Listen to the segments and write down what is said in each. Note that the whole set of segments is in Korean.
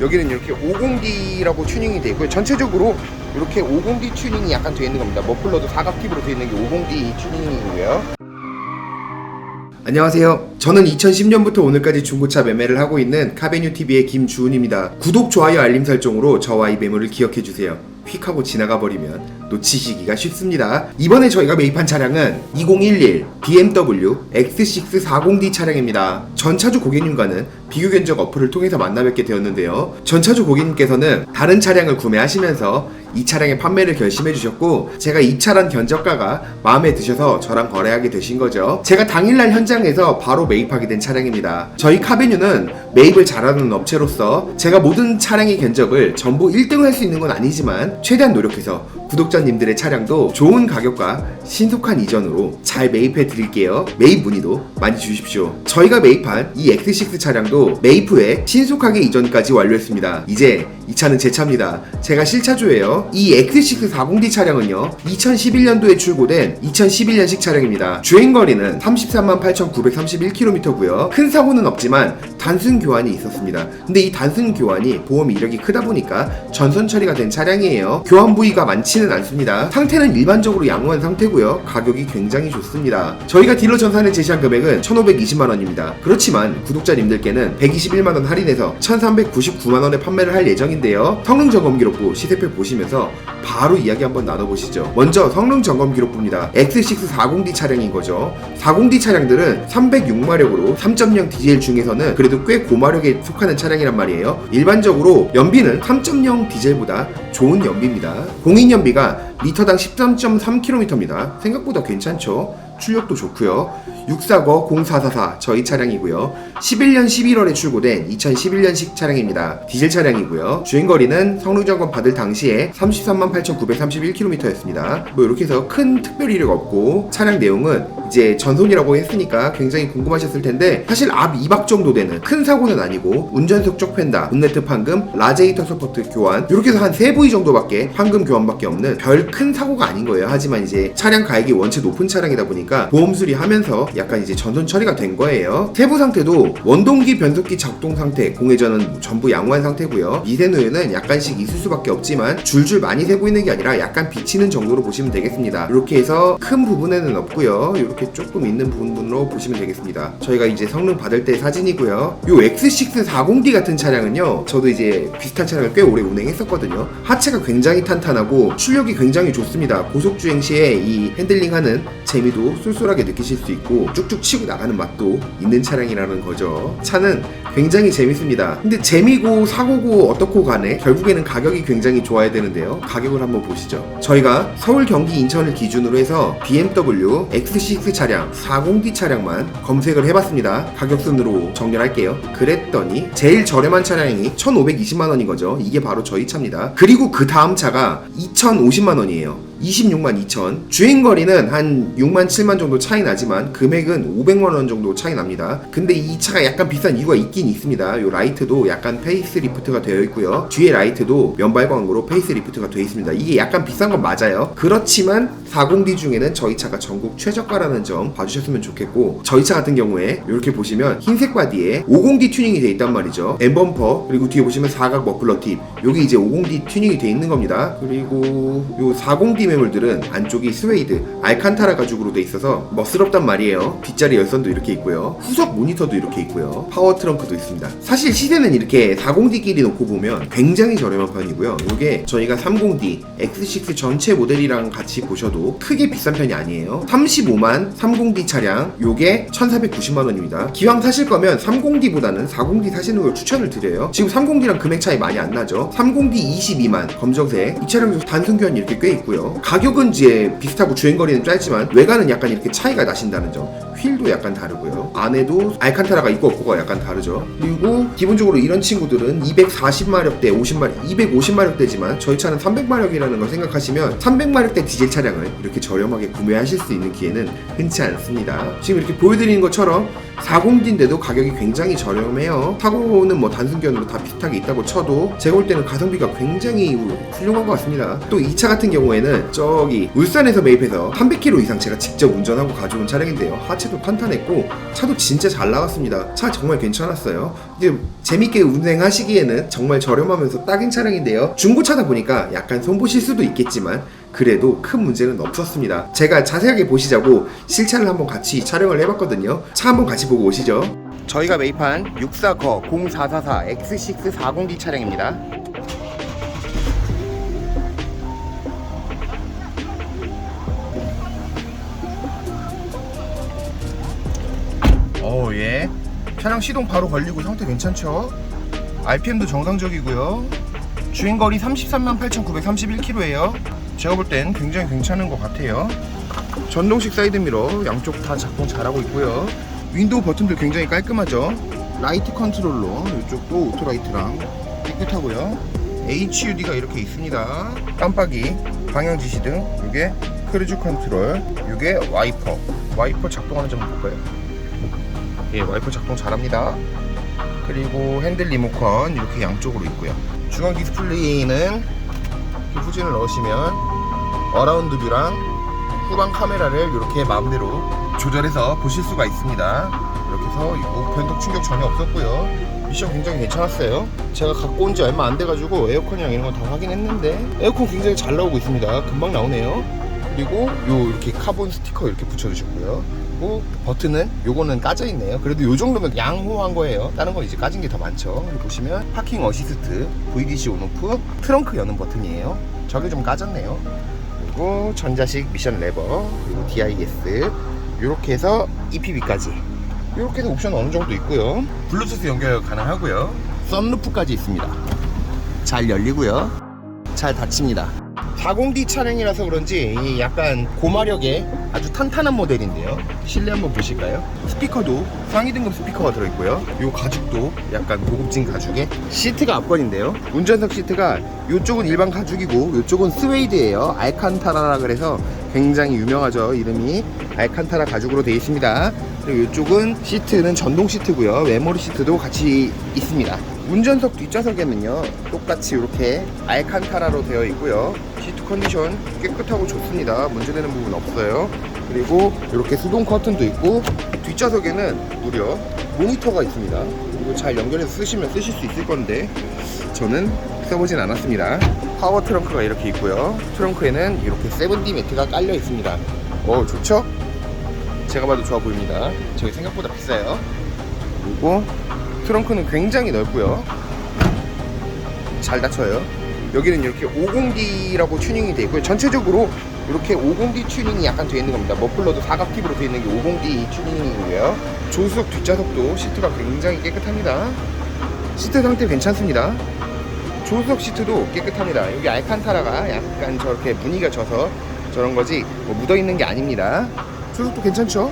여기는 이렇게 50D라고 튜닝이 되어 있고요. 전체적으로 이렇게 50D 튜닝이 약간 되어 있는 겁니다. 머플러도 사각 팁으로 되어 있는 게 50D 튜닝이고요. 안녕하세요. 저는 2010년부터 오늘까지 중고차 매매를 하고 있는 카베뉴 TV의 김주은입니다. 구독, 좋아요, 알림 설정으로 저와 이 매물을 기억해 주세요. 휙 하고 지나가 버리면 놓치시기가 쉽습니다. 이번에 저희가 매입한 차량은 2011 BMW X640D 차량입니다. 전차주 고객님과는 비교 견적 어플을 통해서 만나 뵙게 되었는데요. 전차주 고객님께서는 다른 차량을 구매하시면서 이 차량의 판매를 결심해 주셨고 제가 이 차량 견적가가 마음에 드셔서 저랑 거래하게 되신 거죠. 제가 당일날 현장에서 바로 매입하게 된 차량입니다. 저희 카베뉴는 매입을 잘하는 업체로서 제가 모든 차량의 견적을 전부 1등을 할수 있는 건 아니지만 최대한 노력해서 구독자 님들의 차량도 좋은 가격과 신속한 이전으로 잘 매입해 드릴게요. 매입 문의도 많이 주십시오. 저희가 매입한 이 X6 차량도 매입 후에 신속하게 이전까지 완료했습니다. 이제 이 차는 제 차입니다. 제가 실차주예요. 이 X6 40D 차량은요. 2011년도에 출고된 2011년식 차량입니다. 주행 거리는 33만 8,931km고요. 큰 사고는 없지만 단순 교환이 있었습니다. 근데 이 단순 교환이 보험 이력이 크다 보니까 전선 처리가 된 차량이에요. 교환 부위가 많지는 않습니다. 상태는 일반적으로 양호한 상태고요. 가격이 굉장히 좋습니다. 저희가 딜러 전산에 제시한 금액은 1,520만 원입니다. 그렇지만 구독자님들께는 121만 원 할인해서 1,399만 원에 판매를 할 예정 인데요. 성능 점검 기록부 시세표 보시면서 바로 이야기 한번 나눠보시죠. 먼저 성능 점검 기록부입니다. X6 40D 차량인 거죠. 40D 차량들은 306마력으로 3.0 디젤 중에서는 그래도 꽤 고마력에 속하는 차량이란 말이에요. 일반적으로 연비는 3.0 디젤보다 좋은 연비입니다. 공인 연비가 리터당 13.3km입니다. 생각보다 괜찮죠? 출력도 좋고요. 640-0444 저희 차량이고요. 11년 11월에 출고된 2011년식 차량입니다. 디젤 차량이고요. 주행거리는 성능점검 받을 당시에 33만 8,931km였습니다. 뭐 이렇게 해서 큰 특별 이력 없고 차량 내용은 이제 전손이라고 했으니까 굉장히 궁금하셨을 텐데 사실 앞 2박 정도 되는 큰 사고는 아니고 운전석 쪽 펜다, 본네트 판금, 라제이터 서포트 교환 이렇게 해서 한 3부위 정도밖에 판금 교환밖에 없는 별 큰 사고가 아닌 거예요. 하지만 이제 차량 가액이 원체 높은 차량이다 보니까 보험 수리하면서 약간 이제 전손 처리가 된 거예요. 세부 상태도 원동기 변속기 작동 상태, 공회전은 전부 양호한 상태고요. 미세 누유는 약간씩 있을 수밖에 없지만 줄줄 많이 새고 있는 게 아니라 약간 비치는 정도로 보시면 되겠습니다. 이렇게 해서 큰 부분에는 없고요. 이렇게 조금 있는 부분으로 보시면 되겠습니다. 저희가 이제 성능 받을 때 사진이고요. 요 X6 40D 같은 차량은요. 저도 이제 비슷한 차량을 꽤 오래 운행했었거든요. 하체가 굉장히 탄탄하고 출력이 굉장히 좋습니다. 고속 주행 시에 이 핸들링하는 재미도 쏠쏠하게 느끼실 수 있고 쭉쭉 치고 나가는 맛도 있는 차량이라는 거죠. 차는 굉장히 재밌습니다. 근데 재미고 사고고 어떻고 간에 결국에는 가격이 굉장히 좋아야 되는데요. 가격을 한번 보시죠. 저희가 서울, 경기, 인천을 기준으로 해서 BMW X6 차량 40D 차량만 검색을 해봤습니다. 가격 순으로 정렬할게요. 그랬더니 제일 저렴한 차량이 1,520만 원인 거죠. 이게 바로 저희 차입니다. 그리고 그 다음 차가 2,050만 원이에요. 26만 2천 주행 거리는 한 6만 7만 정도 차이 나지만 금액은 500만 원 정도 차이 납니다. 근데 이 차가 약간 비싼 이유가 있긴 있습니다. 요 라이트도 약간 페이스 리프트가 되어 있고요. 뒤에 라이트도 면발광으로 페이스 리프트가 되어 있습니다. 이게 약간 비싼 건 맞아요. 그렇지만 40D 중에는 저희 차가 전국 최저가라는 점 봐주셨으면 좋겠고 저희 차 같은 경우에 이렇게 보시면 흰색 바디에 50D 튜닝이 되어 있단 말이죠. 엠범퍼 그리고 뒤에 보시면 사각 머플러 팁 여기 이제 50D 튜닝이 되어 있는 겁니다. 그리고 요 40D 매물들은 안쪽이 스웨이드 알칸타라 가죽으로 돼 있어서 멋스럽단 말이에요. 뒷자리 열선도 이렇게 있고요. 후석 모니터도 이렇게 있고요. 파워 트렁크도 있습니다. 사실 시세는 이렇게 40D끼리 놓고 보면 굉장히 저렴한 편이고요. 이게 저희가 30D X6 전체 모델이랑 같이 보셔도 크게 비싼 편이 아니에요. 35만 30D 차량 요게 1,490만 원입니다. 기왕 사실 거면 30D보다는 40D 사시는 걸 추천을 드려요. 지금 30D랑 금액 차이 많이 안 나죠. 30D 22만 검정색 이 차량도 단순 교환이 이렇게 꽤 있고요. 가격은 이제 비슷하고 주행거리는 짧지만 외관은 약간 이렇게 차이가 나신다는 점. 휠도 약간 다르고요. 안에도 알칸타라가 있고 없고가 약간 다르죠. 그리고 기본적으로 이런 친구들은 240마력대, 50마력, 250마력대지만 저희 차는 300마력이라는 걸 생각하시면 300마력대 디젤 차량을 이렇게 저렴하게 구매하실 수 있는 기회는 흔치 않습니다. 지금 이렇게 보여드리는 것처럼 40D인데도 가격이 굉장히 저렴해요. 타고는 뭐 단순견으로 다 비슷하게 있다고 쳐도 제가 볼 때는 가성비가 굉장히 훌륭한 것 같습니다. 또 이 차 같은 경우에는 저기 울산에서 매입해서 300km 이상 제가 직접 운전하고 가져온 차량인데요. 하체도 탄탄했고 차도 진짜 잘 나갔습니다. 차 정말 괜찮았어요. 이제 재밌게 운행하시기에는 정말 저렴하면서 딱인 차량인데요. 중고차다 보니까 약간 손보실 수도 있겠지만 그래도 큰 문제는 없었습니다. 제가 자세하게 보시자고 실차를 한번 같이 촬영을 해봤거든요. 차 한번 같이 보고 오시죠. 저희가 매입한 64거 0444 X6 40D 차량입니다. 차량 시동 바로 걸리고 상태 괜찮죠? RPM도 정상적이고요. 주행거리 33만 8,931km예요. 제가 볼 땐 굉장히 괜찮은 것 같아요. 전동식 사이드미러 양쪽 다 작동 잘하고 있고요. 윈도우 버튼들 굉장히 깔끔하죠. 라이트 컨트롤러 이쪽도 오토라이트랑 깨끗하고요. HUD가 이렇게 있습니다. 깜빡이, 방향 지시등, 이게 크루즈 컨트롤, 이게 와이퍼. 와이퍼 작동하는 점 볼까요? 예, 와이퍼 작동 잘합니다. 그리고 핸들 리모컨 이렇게 양쪽으로 있고요. 중앙 디스플레이는 이렇게 후진을 넣으시면 어라운드 뷰랑 후방 카메라를 이렇게 마음대로 조절해서 보실 수가 있습니다. 이렇게 해서 변동 충격 전혀 없었고요. 미션 굉장히 괜찮았어요. 제가 갖고 온 지 얼마 안 돼가지고 에어컨이랑 이런 건 다 확인했는데 에어컨 굉장히 잘 나오고 있습니다. 금방 나오네요. 그리고 요 이렇게 카본 스티커 이렇게 붙여주셨고요. 그리고 버튼은 요거는 까져 있네요. 그래도 요 정도면 양호한 거예요. 다른 건 이제 까진 게 더 많죠. 보시면 파킹 어시스트, VDC 온오프, 트렁크 여는 버튼이에요. 저게 좀 까졌네요. 그리고 전자식 미션 레버, 그리고 DIS 이렇게 해서 EPB까지 이렇게 해서 옵션 어느 정도 있고요. 블루투스 연결 가능하고요. 썬루프까지 있습니다. 잘 열리고요. 잘 닫힙니다. 40D 차량이라서 그런지 이 약간 고마력의 아주 탄탄한 모델인데요. 실내 한번 보실까요? 스피커도 상위 등급 스피커가 들어있고요. 이 가죽도 약간 고급진 가죽에 시트가 앞건인데요. 운전석 시트가 이쪽은 일반 가죽이고 이쪽은 스웨이드예요. 알칸타라라 그래서 굉장히 유명하죠. 이름이 알칸타라 가죽으로 되어 있습니다. 그리고 이쪽은 시트는 전동 시트고요. 메모리 시트도 같이 있습니다. 운전석 뒷좌석에는요 똑같이 이렇게 알칸타라로 되어 있고요. 시트 컨디션 깨끗하고 좋습니다. 문제되는 부분 없어요. 그리고 이렇게 수동 커튼도 있고 뒷좌석에는 무려 모니터가 있습니다. 이거 잘 연결해서 쓰시면 쓰실 수 있을 건데 저는 써보진 않았습니다. 파워 트렁크가 이렇게 있고요. 트렁크에는 이렇게 7D 매트가 깔려 있습니다. 어 좋죠? 제가 봐도 좋아 보입니다. 저기 생각보다 비싸요. 그리고 트렁크는 굉장히 넓고요. 잘 닫혀요. 여기는 이렇게 50D라고 튜닝이 되어 있고요. 전체적으로 이렇게 50D 튜닝이 약간 되어 있는 겁니다. 머플러도 사각 팁으로 되어 있는 게 50D 튜닝이고요. 조수석 뒷좌석도 시트가 굉장히 깨끗합니다. 시트 상태 괜찮습니다. 조수석 시트도 깨끗합니다. 여기 알칸타라가 약간 저렇게 무늬가 져서 저런 거지 뭐 묻어 있는 게 아닙니다. 조수석도 괜찮죠?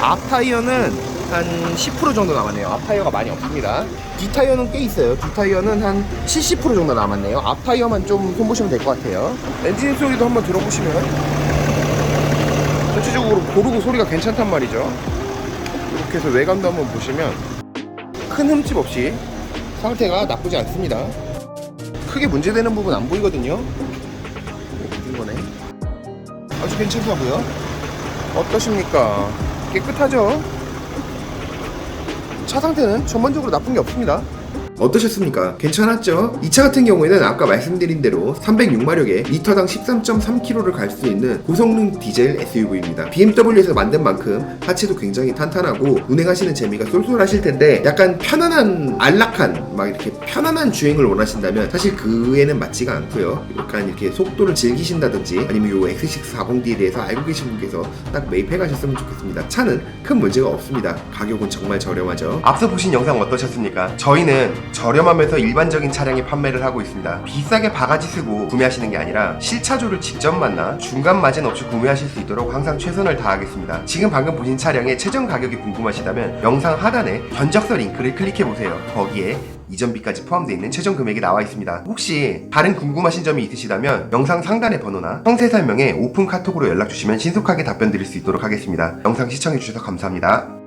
앞 타이어는 한 10% 정도 남았네요. 앞 타이어가 많이 없습니다. 뒤 타이어는 꽤 있어요. 뒤 타이어는 한 70% 정도 남았네요. 앞 타이어만 좀 손보시면 될 것 같아요. 엔진 소리도 한번 들어보시면 전체적으로 고르고 소리가 괜찮단 말이죠. 이렇게 해서 외관도 한번 보시면 큰 흠집 없이 상태가 나쁘지 않습니다. 크게 문제되는 부분 안 보이거든요. 묻은 거네. 아주 괜찮다고요? 어떠십니까? 깨끗하죠? 차 상태는 전반적으로 나쁜 게 없습니다. 어떠셨습니까? 괜찮았죠? 이 차 같은 경우에는 아까 말씀드린 대로 306마력에 리터당 13.3km를 갈 수 있는 고성능 디젤 SUV입니다. BMW에서 만든 만큼 하체도 굉장히 탄탄하고 운행하시는 재미가 쏠쏠하실 텐데 약간 편안한 안락한 막 이렇게 편안한 주행을 원하신다면 사실 그에는 맞지가 않고요. 약간 이렇게 속도를 즐기신다든지 아니면 요 X6 40D에 대해서 알고 계신 분께서 딱 매입해 가셨으면 좋겠습니다. 차는 큰 문제가 없습니다. 가격은 정말 저렴하죠. 앞서 보신 영상 어떠셨습니까? 저희는 저렴하면서 일반적인 차량에 판매를 하고 있습니다. 비싸게 바가지 쓰고 구매하시는 게 아니라 실차주를 직접 만나 중간 마진 없이 구매하실 수 있도록 항상 최선을 다하겠습니다. 지금 방금 보신 차량의 최종 가격이 궁금하시다면 영상 하단에 견적서 링크를 클릭해 보세요. 거기에 이전비까지 포함되어 있는 최종 금액이 나와 있습니다. 혹시 다른 궁금하신 점이 있으시다면 영상 상단의 번호나 상세 설명에 오픈 카톡으로 연락 주시면 신속하게 답변 드릴 수 있도록 하겠습니다. 영상 시청해 주셔서 감사합니다.